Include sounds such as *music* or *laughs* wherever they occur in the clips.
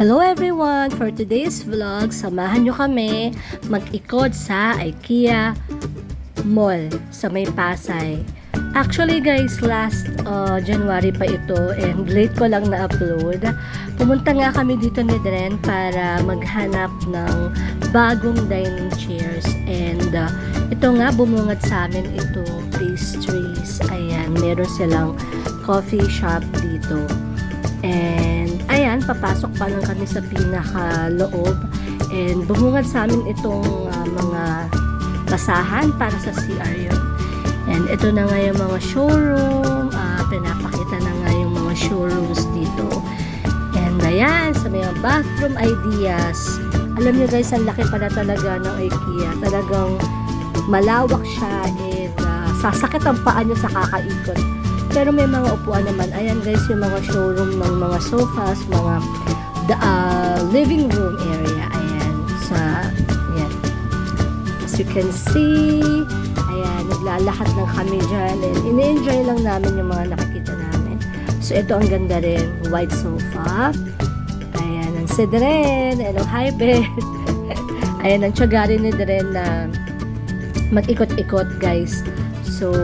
Hello everyone! For today's vlog, samahan nyo kami mag-ikot sa IKEA Mall sa May Pasay. Actually guys, last uh, January pa ito and late ko lang na-upload. Pumunta nga kami dito ni Dren para maghanap ng bagong dining chairs and uh, ito nga bumungad sa amin ito pastries. Ayan, meron silang coffee shop dito. And ayan, papasok pa lang kami sa pinaka-loob. And bumungad sa amin itong uh, mga basahan para sa CR yun. And ito na nga yung mga showroom. ah, pinapakita na nga yung mga showrooms dito. And ayan, sa mga bathroom ideas. Alam niyo guys, ang laki pala talaga ng IKEA. Talagang malawak siya and ah, sasakit ang paa niyo sa kakaikot. Pero may mga upuan naman. Ayan guys, yung mga showroom ng mga sofas, mga the, ah, living room area. Ayan, sa, ayan. As you can see, ayan, naglalakad lang kami dyan and ini-enjoy lang namin yung mga nakikita namin. So, ito ang ganda rin, white sofa. Ayan, ang si Dren, hello, hi, Ben. *laughs* ayan, ang tiyaga rin ni Dren na mag-ikot-ikot, guys. So,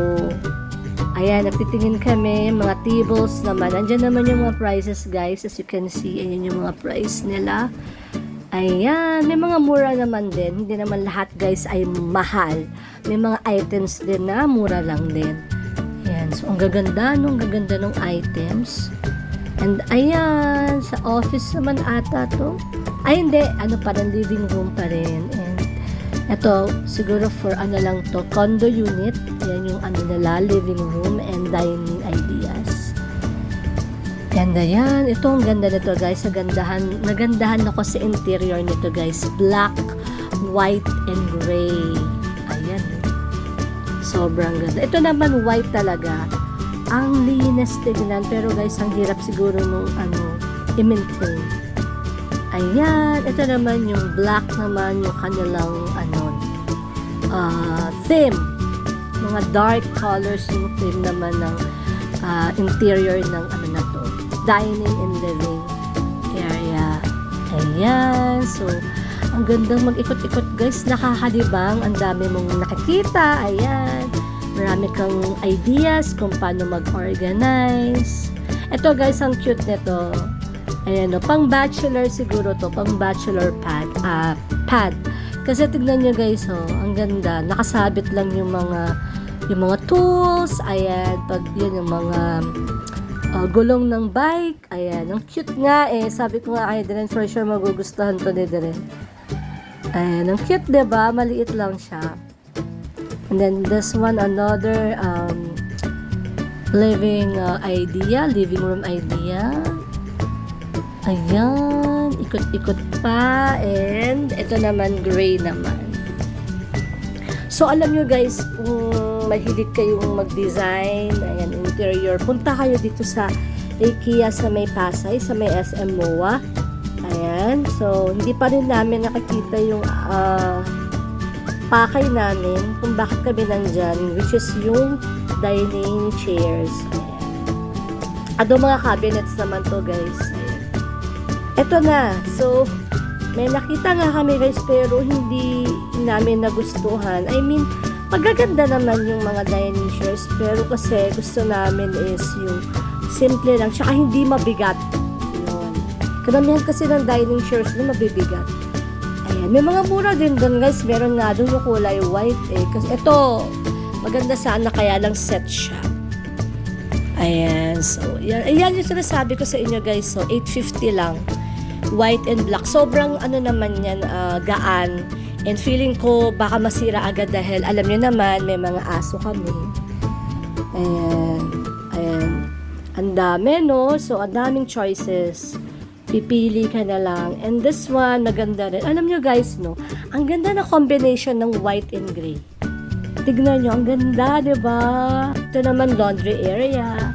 Ayan, nagtitingin kami, mga tables naman. Andyan naman yung mga prices, guys. As you can see, ayan yung mga price nila. Ayan, may mga mura naman din. Hindi naman lahat, guys, ay mahal. May mga items din na mura lang din. Ayan, so ang gaganda, no? Ang gaganda ng items. And ayan, sa office naman ata to. Ay, hindi. Ano pa rin, living room pa rin. Ito, siguro for ano lang to, condo unit. Yan yung ano nila, living room and dining ideas. Ganda yan. Ito ang ganda nito guys. Nagandahan, nagandahan ako sa interior nito guys. Black, white, and gray. Ayan. Sobrang ganda. Ito naman white talaga. Ang linis tignan. Pero guys, ang hirap siguro nung ano, i-maintain. Ayan, ito naman yung black naman yung kanilang ano uh, theme. Mga dark colors yung theme naman ng uh, interior ng ano na to. Dining and living area. Ayan, so ang gandang mag-ikot-ikot guys, nakakalibang, ang dami mong nakikita, ayan. Marami kang ideas kung paano mag-organize. Ito guys, ang cute nito. Ayan o, pang bachelor siguro to, pang bachelor pad, ah, pad. Kasi tignan nyo guys, oh, ang ganda. Nakasabit lang yung mga, yung mga tools, ayan, pag yun yung mga uh, gulong ng bike, ayan, ang cute nga eh. Sabi ko nga kay Deren, for sure magugustuhan to ni Deren. Ayan, ang cute, ba Maliit lang siya. And then this one, another um, living uh, idea, living room idea. Ayan, ikot-ikot pa. And ito naman, gray naman. So, alam nyo guys, kung mahilig kayong mag-design, ayan, interior, punta kayo dito sa IKEA sa may Pasay, sa may SM MOA. Ayan, so, hindi pa rin namin nakikita yung uh, pakay namin kung bakit kami nandyan, which is yung dining chairs. Ayan. Ado mga cabinets naman to guys. Ayan. Ito na. So, may nakita nga kami guys pero hindi namin nagustuhan. I mean, magaganda naman yung mga dining chairs pero kasi gusto namin is yung simple lang. Tsaka hindi mabigat. Yun. Karamihan kasi ng dining chairs na mabibigat. Ayan. May mga mura din doon guys. Meron nga doon yung kulay white eh. Kasi ito, maganda sana kaya lang set siya. Ayan. So, yan, ayan yung sinasabi ko sa inyo guys. So, 850 lang white and black. Sobrang ano naman yan, uh, gaan. And feeling ko baka masira agad dahil alam nyo naman, may mga aso kami. Ayan. Ayan. Ang dami, no? So, ang daming choices. Pipili ka na lang. And this one, maganda rin. Alam nyo guys, no? Ang ganda na combination ng white and gray. Tignan nyo, ang ganda, ba? Ito naman, laundry area.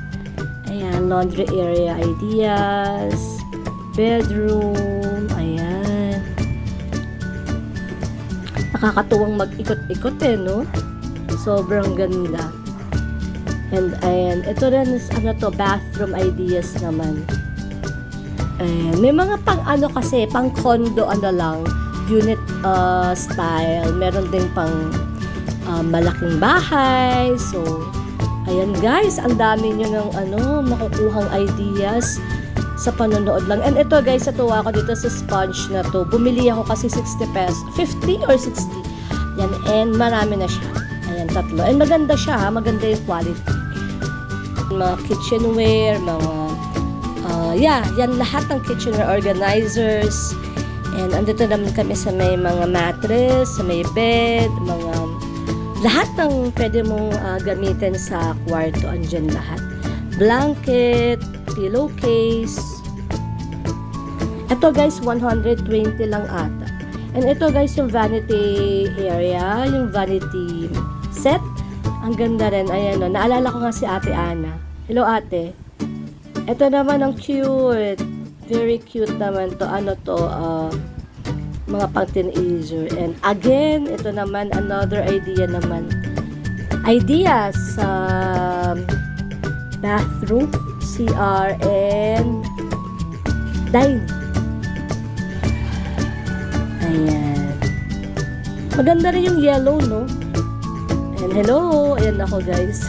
Ayan, laundry area ideas bedroom, ayan. Nakakatuwang mag-ikot-ikot eh, no? Sobrang ganda. And ayan, ito rin is ano to, bathroom ideas naman. Ayan. May mga pang ano kasi, pang condo ano lang, unit uh, style. Meron din pang uh, malaking bahay. So, ayan guys, ang dami nyo ng ano, makukuhang ideas sa panonood lang. And ito guys, natuwa ako dito sa sponge na to. Bumili ako kasi 60 pesos. 50 or 60. Yan, and marami na siya. Ayan, tatlo. And maganda siya, ha? maganda yung quality. Mga kitchenware, mga Uh, yeah, yan lahat ng kitchenware organizers. And andito naman kami sa may mga mattress, sa may bed, mga lahat ng pwede mong uh, gamitin sa kwarto, andyan lahat. Blanket, pillowcase. Ito guys, 120 lang ata. And ito guys, yung vanity area, yung vanity set. Ang ganda rin. Ayan o, naalala ko nga si ate Ana. Hello ate. Ito naman ang cute. Very cute naman to. Ano to? Uh, mga pang teenager. And again, ito naman another idea naman. Ideas sa bathroom, CR, and dine. Ayan. Maganda rin yung yellow, no? And hello! Ayan ako, guys.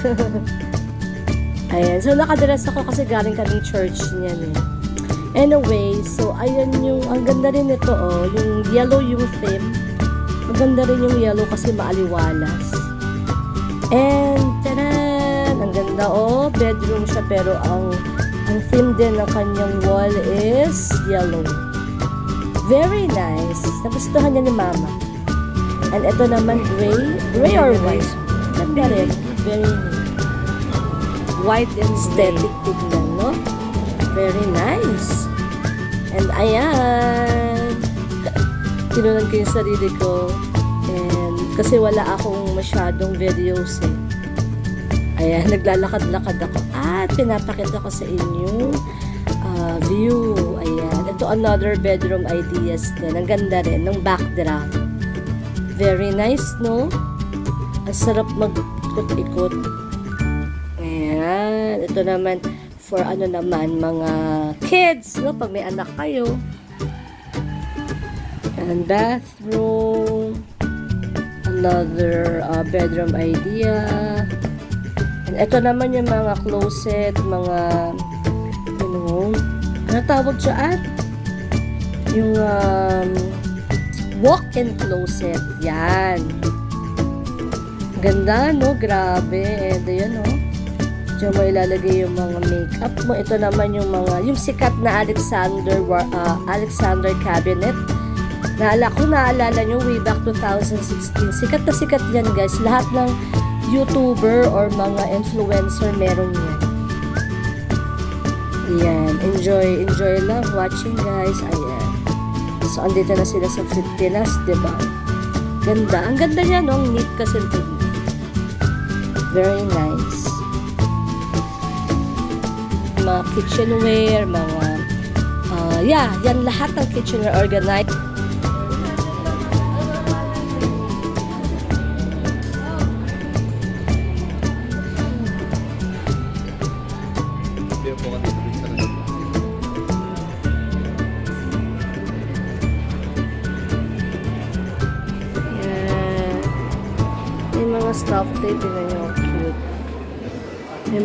*laughs* Ayan. So, nakadress ako kasi galing kaming church niyan eh. Anyway, so, ayan yung, ang ganda rin nito oh, yung yellow yung theme. Maganda rin yung yellow kasi maaliwalas. And, taran! Ang ganda oh, bedroom siya pero ang, ang theme din ng kanyang wall is yellow. Very nice. Nagustuhan niya ni mama. And ito naman gray. Gray or white? Ganda rin. Very white and aesthetic tignan, no? Very nice. And ayan. Tinunan ko yung sarili ko. And kasi wala akong masyadong videos eh. Ayan, *laughs* naglalakad-lakad ako. At pinapakita ko sa inyo uh, view. Ito another bedroom ideas din. Ang ganda rin ng backdrop. Very nice, no? Ang sarap mag-ikot-ikot. Ayan. Ito naman for ano naman, mga kids, no? Pag may anak kayo. And bathroom. Another uh, bedroom idea. And ito naman yung mga closet, mga you know, ano tawag dyan? Yung um, walk-in closet. Yan. Ganda, no? Grabe. And ayan, no? Diyan mo ilalagay yung mga makeup mo. Ito naman yung mga, yung sikat na Alexander, uh, Alexander cabinet. Naala ko, naalala nyo, way back 2016. Sikat na sikat yan, guys. Lahat ng YouTuber or mga influencer meron yan. Ayan. Enjoy, enjoy lang watching, guys. Ayan. So, andito na sila sa Filipinas, di ba? Ganda. Ang ganda niya, no? Neat kasi. Very nice mga kitchenware, mga uh, yeah, yan lahat ng kitchenware organized.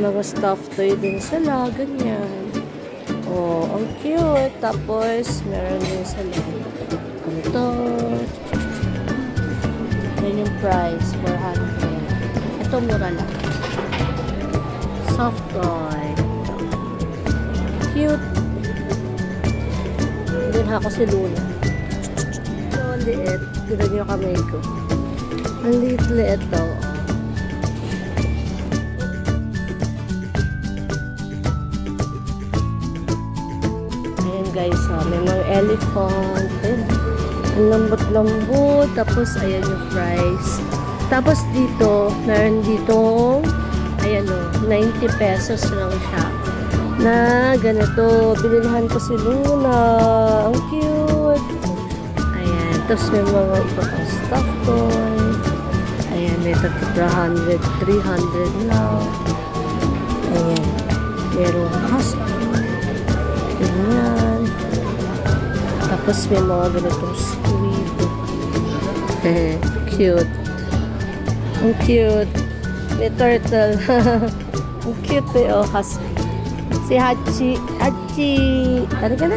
Mga stuffed toy din sila, ganyan. Oh, ang cute. Tapos, meron din sila. Ganito. Yan yung price, 400. Ito, mura lang. Soft toy. Cute. Doon ako si Luna. Ito, ang liit. Tignan niyo kamay ko. Ang liit-liit to. Guys, ha, may mga elephant. Ang lambot-lambot. Tapos, ayan yung fries. Tapos dito, meron dito, ayan o, 90 pesos lang siya. Na ganito, binilhan ko si Luna. Ang cute. Ayan. Tapos may mga iba pang stuff toy. Ayan, may tag 300, 300 lang. Ayan. Merong custom. Ganyan. Tapos may mga ganitong squid. Eh, cute. Ang cute. May turtle. *laughs* Ang cute eh. Oh, husky. Si Hachi. Hachi. Ano ka na?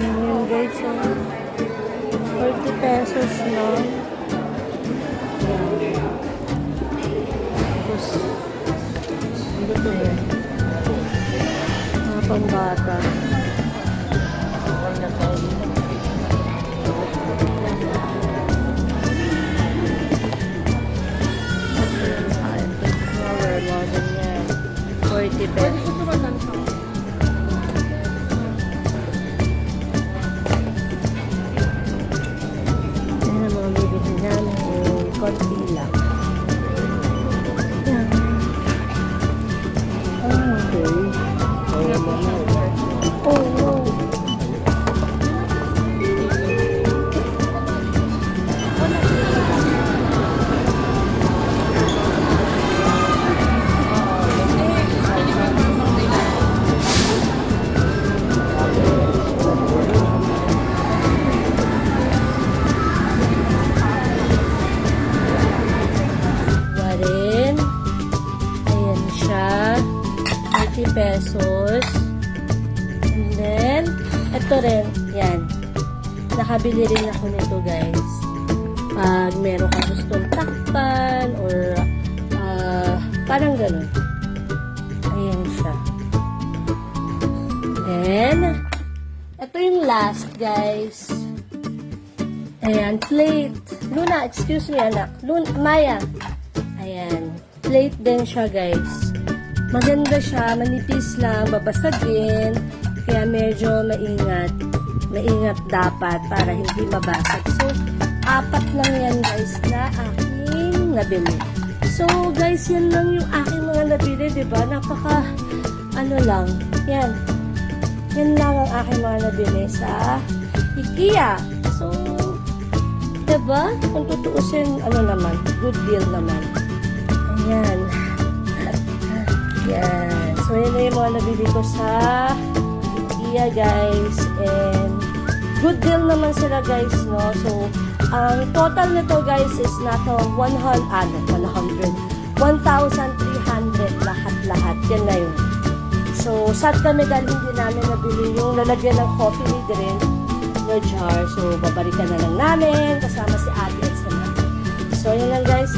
Ganyan guys. Oh. 40 pesos lang. Yan. Tapos, ano to yan? Mga pambata. Yeah. Ito rin. Yan. Nakabili rin ako nito, guys. Pag meron ka gustong takpan or ah, parang ganun. Ayan siya. Then, ito yung last, guys. Ayan, plate. Luna, excuse me, anak. Luna, Maya. Ayan. Plate din siya, guys. Maganda siya, manipis lang, babasagin. Kaya medyo maingat. Maingat dapat para hindi mabasag. So, apat lang yan, guys, na aking nabili. So, guys, yan lang yung aking mga nabili, ba? Napaka, ano lang, yan. Yan lang ang aking mga nabili sa IKEA. So, Diba? Kung tutuusin, ano naman, good deal naman. Ayan. *laughs* Yan. So, yun na yung mga nabili ko sa IKEA, guys. And, good deal naman sila, guys, no? So, ang total nito, guys, is nasa 100, ano, 100, 1,300 lahat-lahat. Yan na yun. So, sad kami dahil hindi namin nabili yung lalagyan ng coffee ni drink na jar. So, babalikan na lang namin kasama si ate at sa So, yun lang guys.